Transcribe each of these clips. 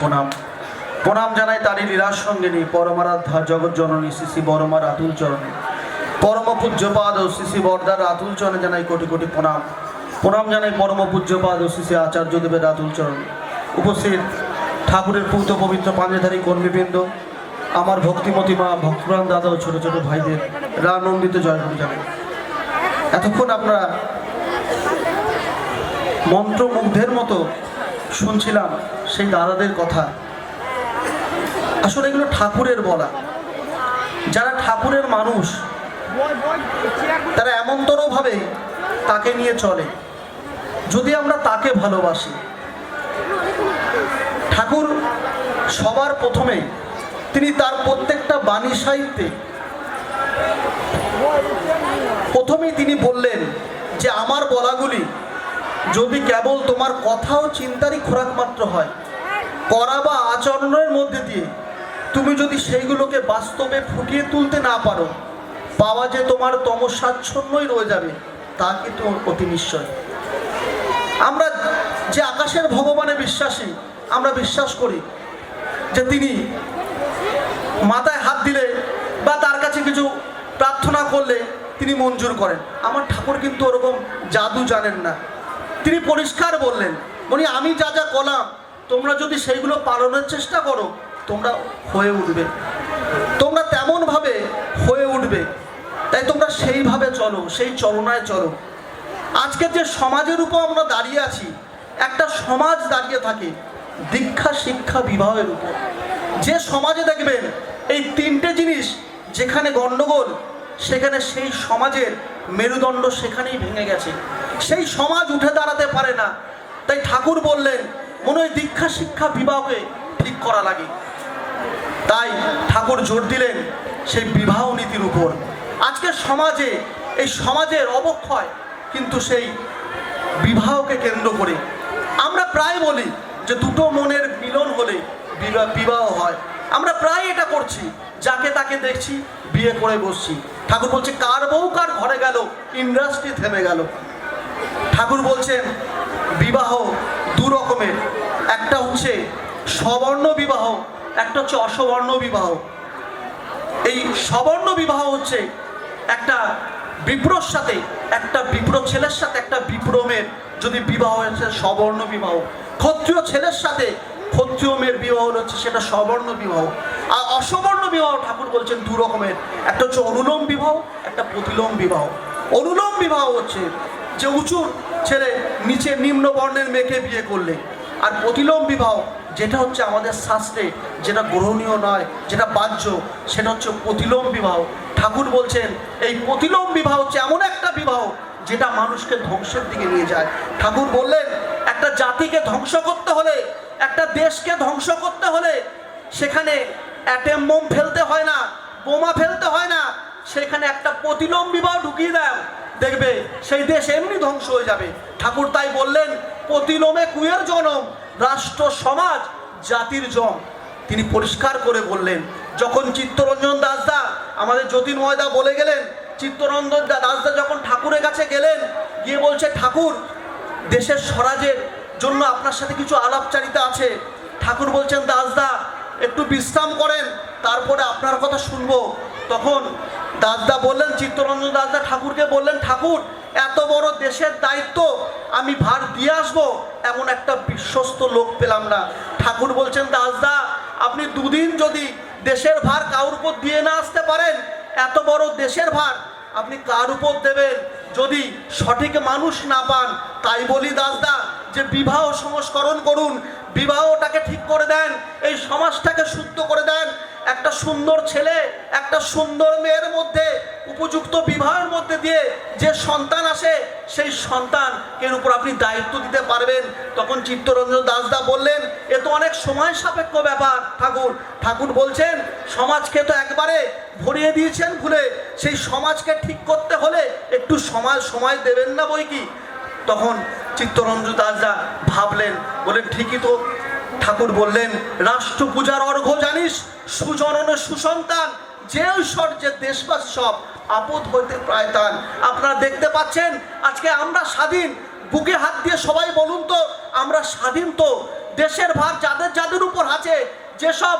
প্রণাম। প্রণাম জানাই তারই লীলার সঙ্গে নেই পরমারাধ্যা জগৎ জননী শ্রী বরমার আতুল চরণে। পরম পূজ্যপাদ ও শ্রী বরদার আতুল চরণে জানাই কোটি কোটি প্রণাম। প্রণাম জানাই পরম পূজ্যপাদ ও শ্রী আচার্য দেবের আতুল চরণে। উপস্থিত ঠাকুরের পূত পবিত্র পাঞ্জাধারী কর্মীবৃন্দ, আমার ভক্তিমতী মা ভক্তপ্রাণ দাদা ও ছোট ছোট ভাইদের রানন্দিত জয়গুরু জানাই। এতক্ষণ আপনারা মন্ত্রমুগ্ধের মতো শুনছিলাম সেই দাদাদের কথা। আসলে এগুলো ঠাকুরের বলা। যারা ঠাকুরের মানুষ, তারা এমনতরভাবে তাকে নিয়ে চলে। যদি আমরা তাকে ভালোবাসি, ঠাকুর সবার প্রথমে তিনি তার প্রত্যেকটা বাণী সাহিত্যে প্রথমেই তিনি বললেন যে, আমার বলাগুলি যদি কেবল তোমার কথা ও চিন্তারই খোরাক মাত্র হয়, করা বা আচরণের মধ্যে দিয়ে তুমি যদি সেইগুলোকে বাস্তবে ফুটিয়ে তুলতে না পারো, পাওয়া যে তোমার তমস্বাচ্ছন্যই রয়ে যাবে, তা কিন্তু অতি নিশ্চয়। আমরা যে আকাশের ভগবানে বিশ্বাসী, আমরা বিশ্বাস করি যে তিনি মাথায় হাত দিলে বা তার কাছে কিছু প্রার্থনা করলে তিনি মঞ্জুর করেন। আমার ঠাকুর কিন্তু ওরকম জাদু জানেন না। তিনি পরিষ্কার বললেন উনি আমি যা যা করলাম তোমরা যদি সেইগুলো পালনের চেষ্টা করো, তোমরা হয়ে উঠবে। তোমরা তেমনভাবে হয়ে উঠবে। তাই তোমরা সেইভাবে চলো, সেই চলনায় চলো। আজকে যে সমাজের উপর আমরা দাঁড়িয়ে আছি, একটা সমাজ দাঁড়িয়ে থাকে দীক্ষা, শিক্ষা, বিবাহের উপর। যে সমাজে দেখবেন, এই তিনটে জিনিস যেখানে গণ্ডগোল, সেখানে সেই সমাজের মেরুদণ্ড সেখানেই ভেঙে গেছে। সেই সমাজ উঠে দাঁড়াতে পারে না। তাই ঠাকুর বললেন, মনে হয় দীক্ষা শিক্ষা বিবাহকে ঠিক করা লাগে। তাই ঠাকুর জোর দিলেন সেই বিবাহ নীতির উপর। আজকে সমাজে, এই সমাজের অবক্ষয় কিন্তু সেই বিবাহকে কেন্দ্র করে। আমরা প্রায় বলি যে দুটো মনের মিলন হলে বিবাহ হয়। আমরা প্রায় এটা করছি, যাকে তাকে দেখছি, বিয়ে করে বসছি। ঠাকুর বলছে, কার বউ কার ঘরে গেল? ইন্ডাস্ট্রি থেমে গেল। ঠাকুর বলছেন, বিবাহ দু রকমের। একটা হচ্ছে সবর্ণ বিবাহ, একটা হচ্ছে অসবর্ণ বিবাহ। এই সবর্ণ বিবাহ হচ্ছে একটা বিপ্রর সাথে, একটা বিপ্র ছেলের সাথে, একটা বিপ্র মেয়ের যদি বিবাহ হয়েছে সবর্ণ বিবাহ। ক্ষত্রিয় ছেলের সাথে ক্ষত্রিয় মেয়ের বিবাহ হচ্ছে সেটা সবর্ণ বিবাহ। আর অসবর্ণ বিবাহ ঠাকুর বলছেন দু রকমের। একটা হচ্ছে অনুলোম বিবাহ, একটা প্রতিলোম বিবাহ। অনুলোম বিবাহ হচ্ছে যে উঁচু ছেলে নিচে নিম্ন বর্ণের মেয়েকে বিয়ে করলে। আর প্রতিলোম বিবাহ যেটা হচ্ছে আমাদের শাস্ত্রে, যেটা গ্রহণীয় নয়, যেটা বাহ্য, সেটা হচ্ছে প্রতিলোম বিবাহ ঠাকুর বলছেন, এই প্রতিলোম বিবাহ হচ্ছে এমন একটা বিবাহ যেটা মানুষকে ধ্বংসের দিকে নিয়ে যায়। ঠাকুর বললেন, একটা জাতিকে ধ্বংস করতে হলে, একটা দেশকে ধ্বংস করতে হলে সেখানে অ্যাটেম বোম ফেলতে হয় না, বোমা ফেলতে হয় না, সেখানে একটা প্রতিলোম বিবাহ ঢুকিয়ে দেয় দেখবে সেই দেশ এমনি ধ্বংস হয়ে যাবে। ঠাকুর তাই বললেন, প্রতিলোমে কুয়ের জনম, রাষ্ট্র, সমাজ, জাতির জম। তিনি পরিষ্কার করে বললেন, যখন চিত্তরঞ্জন দাসদা আমাদের যতীন ময়দা বলে গেলেন, চিত্তরঞ্জন দাসদা যখন ঠাকুরের কাছে গেলেন, গিয়ে বলছে, ঠাকুর, দেশের স্বরাজের জন্য আপনার সাথে কিছু আলাপচারিতা আছে। ঠাকুর বলছেন, দাসদা, একটু বিশ্রাম করেন, তারপরে আপনার কথা শুনব। তখন দাসদা বললেন, চিত্তরঞ্জন দাসদা ঠাকুরকে বললেন, ঠাকুর, এত বড় দেশের দায়িত্ব আমি ভার দিয়ে আসব, এমন একটা বিশ্বস্ত লোক পেলাম না। ঠাকুর বলছেন দাসদা আপনি দুদিন যদি দেশের ভার কারোর উপর দিয়ে না আসতে পারেন, এত বড় দেশের ভার আপনি কার উপর দেবেন? যদি সঠিক মানুষ না পান, তাই বলি দাসদা যে বিবাহ সংস্করণ করুন, বিবাহটাকে ঠিক করে দেন, এই সমাজটাকে শুদ্ধ করে দেন। একটা সুন্দর ছেলে একটা সুন্দর মেয়ের মধ্যে, উপযুক্ত বিবাহের মধ্যে দিয়ে যে সন্তান আসে, সেই সন্তানকে উপর আপনি দায়িত্ব দিতে পারবেন। তখন চিত্তরঞ্জন দাসদা বললেন, এ তো অনেক সময় সাপেক্ষ ব্যাপার, ঠাকুর। ঠাকুর বলছেন, সমাজকে তো একবারে ভরিয়ে দিয়েছেন ভুলে, সেই সমাজকে ঠিক করতে হলে একটু সমাজ সময় দেবেন না বই কি? তখন চিত্তরঞ্জন দাসদা ভাবলেন বলেন ঠিকই তো। ঠাকুর বললেন রাষ্ট্র পূজার অর্ঘ্য জানিস, সুজনন সুসন্তান যে ঐশ্বর্যের দেশবাস সব আপদ হইতে প্রায় তান। আপনারা দেখতে পাচ্ছেন, আজকে আমরা স্বাধীন। বুকে হাত দিয়ে সবাই বলুন তো, আমরা স্বাধীন তো। দেশের ভার যাদের যাদের উপর আছে, যেসব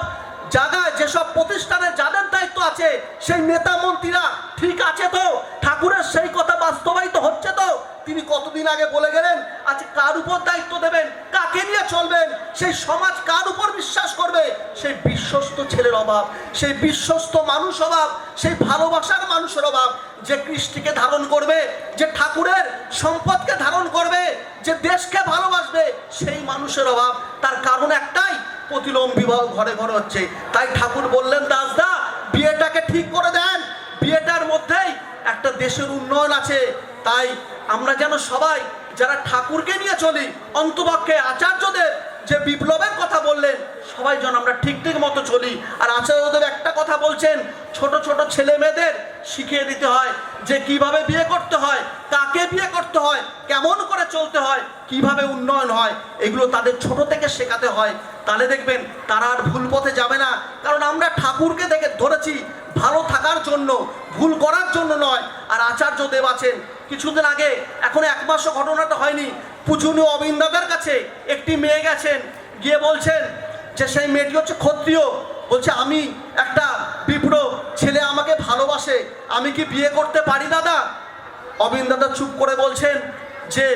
জায়গায়, যেসব প্রতিষ্ঠানে যাদের দায়িত্ব আছে, সেই নেতা মন্ত্রীরা ঠিক আছে তো? ঠাকুরের সেই কথা বাস্তবায়িত হচ্ছে তো? তিনি কতদিন আগে বলে গেলেন, আজ কার উপর দায়িত্ব দেবেন? কাকে নিয়ে চলবেন? সেই সমাজ কার উপর বিশ্বাস করবে? সেই বিশ্বস্ত ছেলের অভাব, সেই বিশ্বস্ত মানুষ অভাব, সেই ভালোবাসার মানুষের অভাব, যে কৃষ্টিকে ধারণ করবে, যে ঠাকুরের সম্পদকে ধারণ করবে, যে দেশকে ভালোবাসবে, সেই মানুষের অভাব। তার কারণ একটাই প্রতিলোম বিবাহ ঘরে ঘরে হচ্ছে। তাই ঠাকুর বললেন, দাসদা, বিয়েটাকে ঠিক করে দেন। বিয়েটার মধ্যেই একটা দেশের উন্নয়ন আছে। তাই আমরা যেন সবাই যারা ঠাকুরকে নিয়ে চলি, অন্তপক্ষে আচার্যদেব যে বিপ্লবের কথা বললেন, সবাই যেন আমরা ঠিক ঠিক মতো চলি। আর আচার্যদেব একটা কথা বলছেন, ছোট ছোট ছেলে মেয়েদের শিখিয়ে দিতে হয় যে কীভাবে বিয়ে করতে হয়, কাকে বিয়ে করতে হয়, কেমন করে চলতে হয়, কীভাবে উন্নয়ন হয়, এগুলো তাদের ছোট থেকে শেখাতে হয়। তাহলে দেখবেন, তারা আর ভুল পথে যাবে না। কারণ আমরা ঠাকুরকে দেখে ধরেছি, ভালো থাকার জন্য, ভুল করার জন্য নয়। আর আচার্য দেব আছেন কিছুদিন আগে, এখন এক মাসও ঘটনাটা হয়নি। পূজনীয় অবিন্দাদের কাছে একটি মেয়ে গেছেন, গিয়ে বলছেন যে সেই মেয়েটি হচ্ছে ক্ষত্রিয়। বলছে, আমি একটা বিপ্র ছেলে আমাকে ভালোবাসে, আমি কি বিয়ে করতে পারি, দাদা? অবিন দাদা চুপ করে বলছেন যে,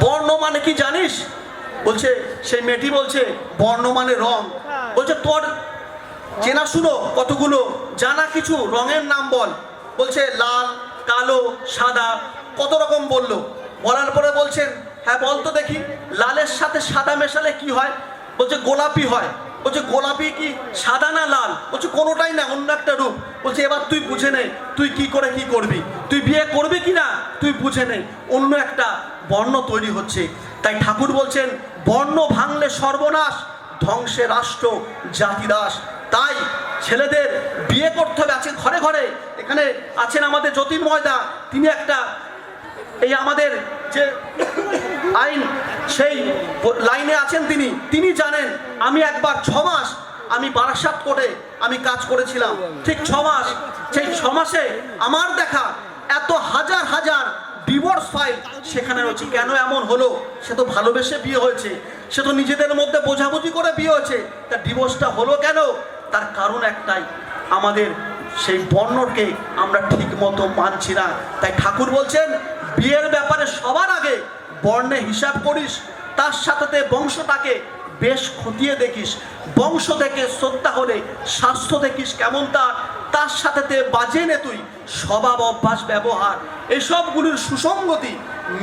বর্ণ মানে কি জানিস? বলছে, সেই মেয়েটি বলছে, বর্ণ মানে রং। বলছে, তোর চেনা শুনো কতগুলো? জানা কিছু, রঙের নাম বল। বলছে, লাল কালো, সাদা, কত রকম বলল। বলার পরে বলছেন হ্যাঁ বল তো দেখি, লালের সাথে সাদা মেশালে কি হয়? বলছে, গোলাপি হয়। বলছে, গোলাপি কি সাদা না লাল? বলছে, কোনোটাই না, অন্য একটা রূপ। বলছে, এবার তুই বুঝে নে, তুই কি করে কি করবি? তুই বিয়ে করবি কি না? তুই বুঝে নে, অন্য একটা বর্ণ তৈরি হচ্ছে। তাই ঠাকুর বলছেন, বর্ণ ভাঙলে সর্বনাশ, ধ্বংসে রাষ্ট্র জাতিদাস। তাই ছেলেদের বিয়ে করতে হবে আছে ঘরে ঘরে। এখানে আছেন আমাদের জ্যোতির্ময়দা তিনি একটা এই আমাদের যে আইন, সেই লাইনে আছেন তিনি। তিনি জানেন, আমি একবার ছ মাস আমি বারাসাত করে আমি কাজ করেছিলাম। ঠিক ছ মাস, সেই ছ মাসে আমার দেখা এত হাজার হাজার ডিভোর্স ফাইল সেখানে রয়েছে। কেন এমন হলো? সে তো ভালোবেসে বিয়ে হয়েছে। সে তো নিজেদের মধ্যে বোঝাবুঝি করে বিয়ে হয়েছে। তা ডিভোর্সটা হলো কেন? তার কারণ একটাই আমাদের সেই বর্ণকে আমরা ঠিক মতো মানছি না। তাই ঠাকুর বলছেন, বিয়ের ব্যাপারে সবার আগে বর্ণে হিসাব করিস, তার সাথে বংশটাকে বেশ খতিয়ে দেখিস। বংশ থেকে শ্রদ্ধা হলে, স্বাস্থ্য দেখিস কেমন তার তার সাথে বাজে নে তুই, স্বভাব, অভ্যাস, ব্যবহার, এসবগুলির সুসঙ্গতি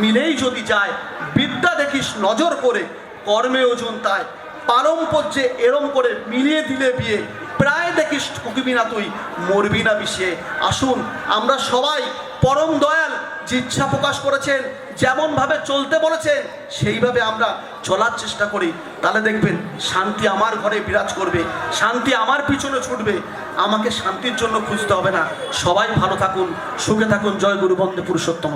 মিলেই যদি যায়, বিদ্যা দেখিস নজর করে, কর্মে ওজন তাই, পারম্পর্যে এরম করে মিলিয়ে দিলে বিয়ে প্রায় দেখিস ঠকবি না তুই, মরবি না বিষে আসুন, আমরা সবাই পরম দয়াল যে ইচ্ছা প্রকাশ করেছেন, যেমনভাবে চলতে বলেছেন, সেইভাবে আমরা চলার চেষ্টা করি। তাহলে দেখবেন, শান্তি আমার ঘরে বিরাজ করবে, শান্তি আমার পিছনে ছুটবে। আমাকে শান্তির জন্য খুঁজতে হবে না। সবাই ভালো থাকুন, সুখে থাকুন, জয় গুরু বন্দে পুরুষোত্তম।